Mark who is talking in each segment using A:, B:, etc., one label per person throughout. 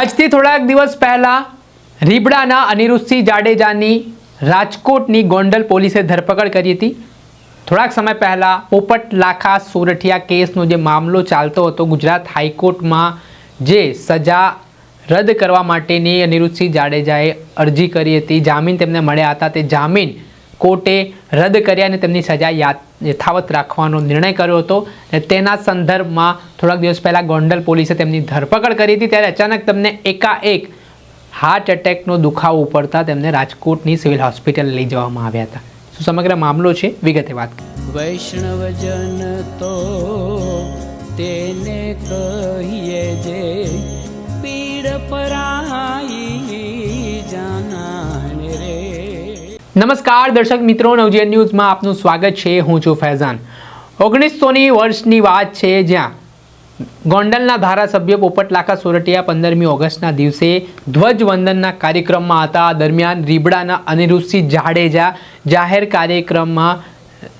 A: આજથી થોડાક દિવસ પહેલા રીબડાના અનિરુદ્ધસિંહ જાડેજાની રાજકોટની ગોંડલ પોલીસે ધરપકડ કરી હતી. થોડાક સમય પહેલા પોપટ લાખા સોરઠિયા કેસનો જે મામલો ચાલતો હતો ગુજરાત હાઈકોર્ટમાં, જે સજા રદ કરવા માટેની અનિરુદ્ધસિંહ જાડેજાએ અરજી કરી હતી. જામીન તેમને મળ્યા હતા. તે જામીન કોર્ટે રદ કર્યા અને તેમની સજા યથાવત રાખવાનો નિર્ણય કર્યો હતો. તેના સંદર્ભમાં થોડાક દિવસ પહેલાં ગોંડલ પોલીસે તેમની ધરપકડ કરી હતી. ત્યારે અચાનક તેમને એકાએક હાર્ટ એટેકનો દુખાવો ઉપડતા તેમને રાજકોટની સિવિલ હોસ્પિટલ લઈ જવામાં આવ્યા હતા. શું સમગ્ર મામલો છે? વિગતે વાત.
B: વૈષ્ણવજન તો તેને કહીએ જે
A: નમસ્કાર, દર્શક મિત્રો, નવજીવન ન્યૂઝમાં આપનું સ્વાગત છે. હું છું ફૈઝાન. ઓગણીસોની વર્ષની વાત છે જ્યાં ગોંડલના ધારાસભ્ય પોપટલાખા સોરઠિયા પંદરમી ઓગસ્ટના દિવસે ધ્વજવંદનના કાર્યક્રમમાં હતા. દરમિયાન રીબડાના અનિરુદ્ધસિંહ જાડેજા જાહેર કાર્યક્રમમાં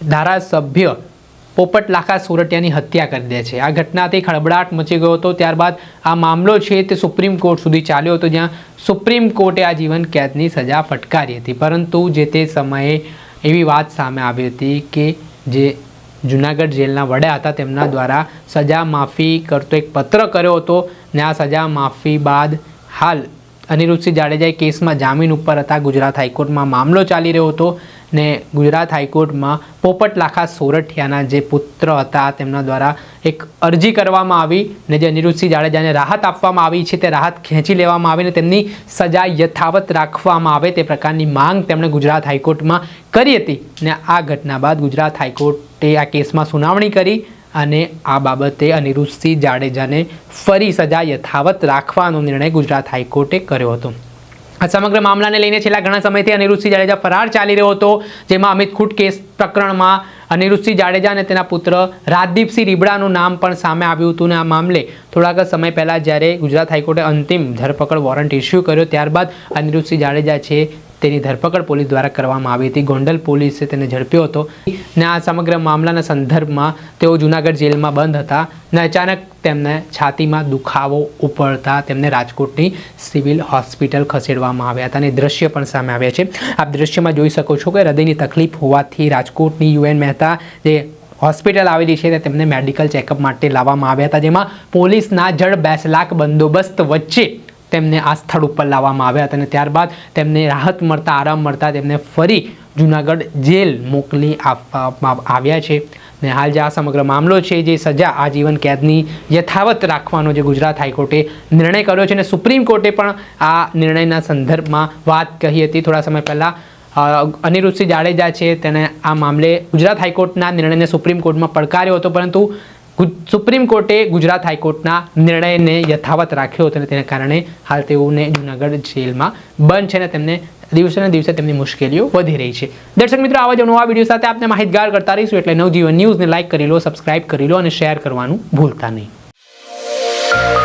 A: ધારાસભ્ય પોપટ લાખા સોરઠિયાની હત્યા કરી દે છે. આ ઘટનાથી ખળબળાટ મચી ગયો હતો. ત્યારબાદ આ મામલો છે તે સુપ્રીમ કોર્ટ સુધી ચાલ્યો હતો, જ્યાં સુપ્રીમ કોર્ટે આ જીવન કેદની સજા ફટકારી હતી. પરંતુ જે તે સમયે એવી વાત સામે આવી હતી કે જે જુનાગઢ જેલના વડા હતા, તેમના દ્વારા સજા માફી કરતો એક પત્ર કર્યો હતો ને આ સજા માફી બાદ હાલ અનિરુદ્ધસિંહ જાડેજા એ કેસમાં જામીન ઉપર હતા. ગુજરાત હાઈકોર્ટમાં મામલો ચાલી રહ્યો હતો ને ગુજરાત હાઈકોર્ટમાં પોપટ લાખા સોરઠિયાના જે પુત્ર હતા તેમના દ્વારા એક અરજી કરવામાં આવી ને જે અનિરુદ્ધસિંહ જાડેજાને રાહત આપવામાં આવી છે તે રાહત ખેંચી લેવામાં આવી ને તેમની સજા યથાવત રાખવામાં આવે તે પ્રકારની માંગ તેમણે ગુજરાત હાઈકોર્ટમાં કરી હતી ને આ ઘટના બાદ ગુજરાત હાઈકોર્ટે આ કેસમાં સુનાવણી કરી અને આ બાબતે અનિરુદ્ધસિંહ જાડેજાને ફરી સજા યથાવત રાખવાનો નિર્ણય ગુજરાત હાઈકોર્ટે કર્યો હતો. આ સમગ્ર મામલાને લઈને છેલ્લા ઘણા સમયથી અનિરુદ્ધસિંહ જાડેજા ફરાર ચાલી રહ્યો હતો, જેમાં અમિત ખૂટ કેસ પ્રકરણમાં અનિરુદ્ધસિંહ જાડેજા અને તેના પુત્ર રાજદીપસિંહ રીબડાનું નામ પણ સામે આવ્યું હતું ને આ મામલે થોડાક સમય પહેલાં જ્યારે ગુજરાત હાઈકોર્ટે અંતિમ ધરપકડ વોરંટ ઇસ્યુ કર્યો, ત્યારબાદ અનિરુદ્ધસિંહ જાડેજા છે તેની ધરપકડ પોલીસ દ્વારા કરવામાં આવી હતી. ગોંડલ પોલીસે તેને ઝડપ્યો હતો. ને આ સમગ્ર મામલાના સંદર્ભમાં તેઓ જૂનાગઢ જેલમાં બંધ હતા ને અચાનક તેમને છાતીમાં દુખાવો ઉપડતા તેમને રાજકોટની સિવિલ હોસ્પિટલ ખસેડવામાં આવ્યા હતા. અને દ્રશ્ય પણ સામે આવ્યા છે. આપ દ્રશ્યમાં જોઈ શકો છો કે હૃદયની તકલીફ હોવાથી રાજકોટની યુએન મહેતા જે હોસ્પિટલ આવેલી છે તેમને મેડિકલ ચેકઅપ માટે લાવવામાં આવ્યા હતા, જેમાં પોલીસના જડ બેસલાક બંદોબસ્ત વચ્ચે તેમને આ સ્થળ ઉપર લાવવામાં આવ્યા હતા અને ત્યારબાદ તેમને રાહત મળતા, આરામ મળતા તેમને ફરી જુનાગઢ જેલ મોકલી આપવામાં આવ્યા છે. ને હાલ જે આ સમગ્ર મામલો છે, જે સજા આજીવન કેદની યથાવત રાખવાનો જે ગુજરાત હાઈકોર્ટે નિર્ણય કર્યો છે અને સુપ્રીમ કોર્ટે પણ આ નિર્ણયના સંદર્ભમાં વાત કહી હતી. થોડા સમય પહેલાં અનિરુદ્ધસિંહ જાડેજા છે, તેને આ મામલે ગુજરાત હાઈકોર્ટના નિર્ણયને સુપ્રીમ કોર્ટમાં પડકાર્યો હતો, પરંતુ સુપ્રીમ કોર્ટે ગુજરાત હાઈકોર્ટના નિર્ણયને યથાવત રાખ્યો હતો અને તેના કારણે હાલ તેઓને જૂનાગઢ જેલમાં બંધ છે અને તેમને દિવસે દિવસે તેમની મુશ્કેલીઓ વધી રહી છે. દર્શક મિત્રો, આવા જ નવા વીડિયો સાથે આપને માહિતગાર કરતા રહીશું. એટલે નવજીવન ન્યૂઝને લાઇક કરી લો, સબસ્ક્રાઇબ કરી લો અને શેર કરવાનું ભૂલતા નહીં.